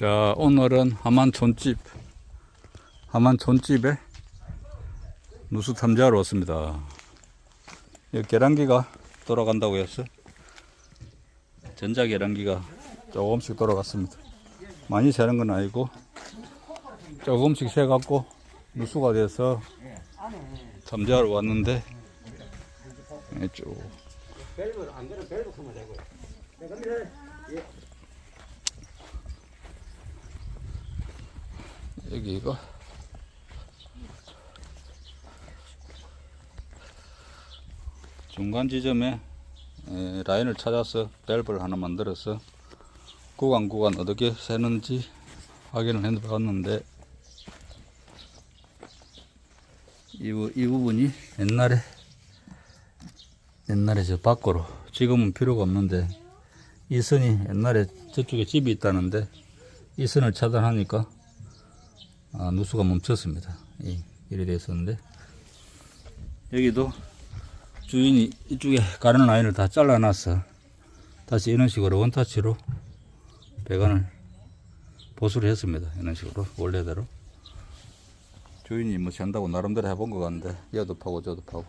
자, 오늘은 하만 촌집, 하만 촌집에 누수 탐지하러 왔습니다. 이 계란기가 돌아간다고 해서 전자 계란기가 조금씩 돌아갔습니다. 많이 새는 건 아니고 조금씩 새갖고 누수가 돼서 탐지하러 왔는데 예, 쭉 밸브 안. 네, 갑니다. 예. 여기가 중간 지점에 에, 라인을 찾아서 밸브를 하나 만들어서 구간 구간 어떻게 새는지 확인을 해 봤는데 이, 부- 이 부분이 옛날에 옛날에 저 밖으로 지금은 필요가 없는데 이 선이 옛날에 저쪽에 집이 있다는데 이 선을 차단하니까 아, 누수가 멈췄습니다. 이, 이래 됐었는데 여기도 주인이 이쪽에 가는 라인을 다 잘라놨어. 다시 이런 식으로 원타치로 배관을 보수를 했습니다. 이런 식으로 원래대로 주인이 뭐 잔다고 나름대로 해본 것 같은데 여도 파고 저도 파고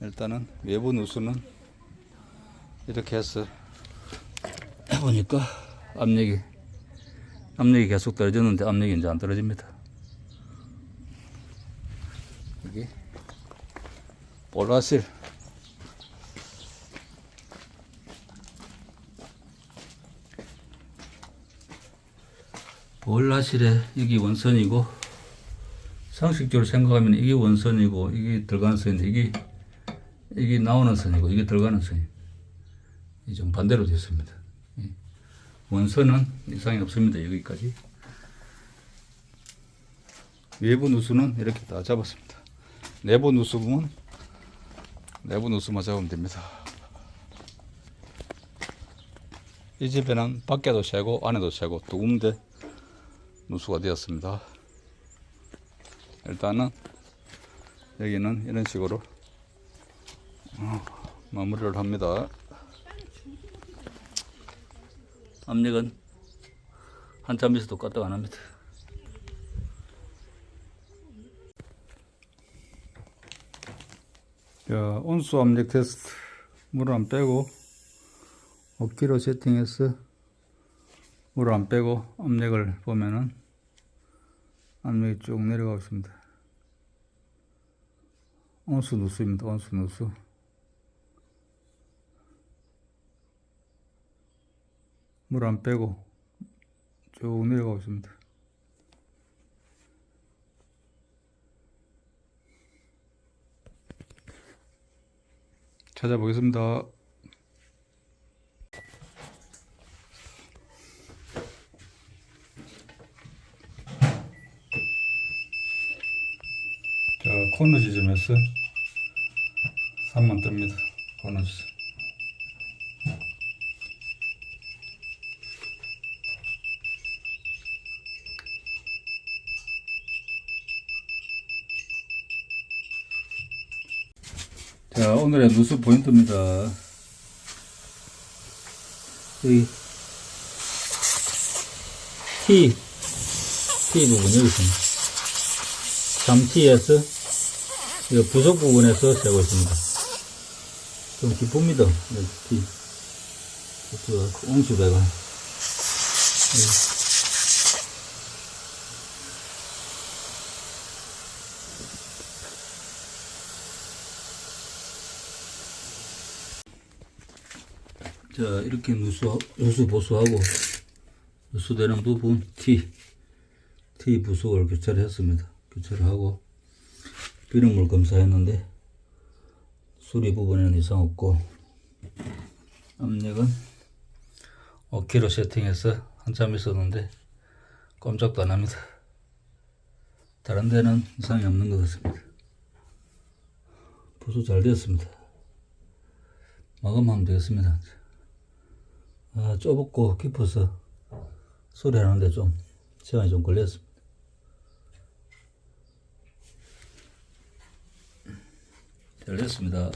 일단은 외부 누수는 이렇게 해서 해보니까 압력이 압력이 계속 떨어졌는데 압력이 이제 안 떨어집니다. 여기 볼라실 볼라실에 여기 원선이고 상식적으로 생각하면 이게 원선이고 이게 들어가는 선인데 이게 이게 나오는 선이고 이게 들어가는 선이 좀 반대로 됐습니다. 원선은 이상이 없습니다. 여기까지. 외부 누수는 이렇게 다 잡았습니다. 내부 누수는 내부 누수만 잡으면 됩니다. 이 집에는 밖에도 새고 안에도 새고 두 군데 누수가 되었습니다. 일단은 여기는 이런 식으로 어, 마무리를 합니다. 압력은 한참 있어도 까딱 안 합니다. 자, 온수 압력 테스트. 물 안 빼고 5kg 세팅해서 물 안 빼고 압력을 보면은 압력이 쭉 내려가고 있습니다. 온수 누수입니다. 온수 누수. 물 안 빼고 쭉 내려가고 있습니다. 찾아보겠습니다. 자, 코너 지점에서 3만 뜹니다. 코너 지점. 자, 오늘의 누수 포인트입니다. 여기 T, T 부분 여기 있습니다. 3T에서 이 부속 부분에서 세고 있습니다. 좀 기쁩니다. 여기 T. 그 옹수배가. 자, 이렇게 누수, 누수 보수하고, 누수되는 부분, T, T 부속을 교체를 했습니다. 교체를 하고, 비눗물 검사했는데, 수리 부분에는 이상 없고, 압력은 5kg 세팅해서 한참 있었는데, 꼼짝도 안 합니다. 다른 데는 이상이 없는 것 같습니다. 보수 잘 되었습니다. 마감하면 되겠습니다. 아, 좁고 깊어서 소리 하는데 좀 시간이 좀 걸렸습니다. 잘 됐습니다.